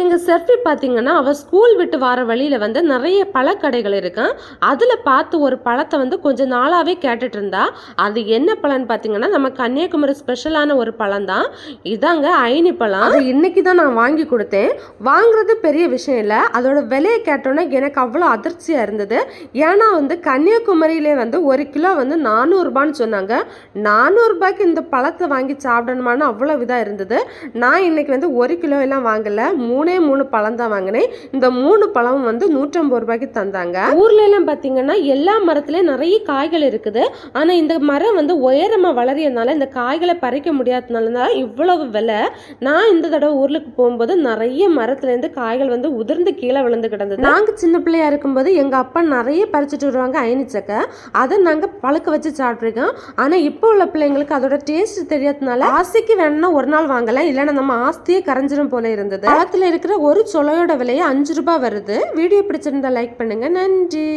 எங்கள் செர்ஃபி பார்த்தீங்கன்னா அவள் ஸ்கூல் விட்டு வர வழியில் வந்து நிறைய பழக்கடைகள் இருக்கும் அதில் பார்த்து ஒரு பழத்தை வந்து கொஞ்சம் நாளாகவே கேட்டுட்டு இருந்தா. அது என்ன பழம்னு பார்த்தீங்கன்னா நம்ம கன்னியாகுமரி ஸ்பெஷலான ஒரு பழம் தான். இதாங்க ஐனி பழம். அது இன்னைக்கு தான் நான் வாங்கி கொடுத்தேன். வாங்குறது பெரிய விஷயம் இல்லை. அதோட விலையை கேட்டோன்னே எனக்கு அவ்வளோ அதிர்ச்சியாக இருந்தது. ஏன்னா வந்து கன்னியாகுமரியிலே வந்து ஒரு கிலோ வந்து நானூறுரூபான்னு சொன்னாங்க. நானூறுரூபாய்க்கு இந்த பழத்தை வாங்கி சாப்பிடணுமான்னு அவ்வளோ இதாக இருந்தது. நான் இன்னைக்கு வந்து ஒரு கிலோ எல்லாம் வாங்கலை. மூணு மூணு பழம் தான் வாங்கினேன். இந்த மூணு பழமும் வந்து நூற்றம்பது ரூபாய்க்கு தந்தாங்க. ஊர்ல எல்லாம் பார்த்தீங்கன்னா எல்லா மரத்துலயும் நிறைய காய்கள் இருக்குது. ஆனா இந்த மரம் வந்து உயரமா வளரியனால இந்த காய்களை பறிக்க முடியாததுனால தான் இவ்வளவு விலை. நான் இந்த தடவை ஊருக்கு போகும்போது நிறைய மரத்துல இருந்து காய்கள் வந்து உதிர்ந்து கீழே விழுந்து கிடந்தது. நாங்க சின்ன பிள்ளையா இருக்கும்போது எங்க அப்பா நிறைய பறிச்சுட்டு வருவாங்க அயனிச்சக்க. அதை நாங்க பழுக்க வச்சு சாப்பிட்ருக்கோம் ஆனா இப்போ உள்ள பிள்ளைங்களுக்கு அதோட டேஸ்ட் தெரியாததுனால ஆசைக்கு வேணும்னா ஒரு நாள் வாங்கலாம். இல்லைன்னா நம்ம ஆஸ்தியே கரைஞ்சிரும் போல இருந்தது. பழத்துல இருக்கிற ஒரு சொலையோட விலையை அஞ்சு ரூபாய் வருது. வீடியோ பிடிச்சிருந்தா லைக் பண்ணுங்கள் நன்றி.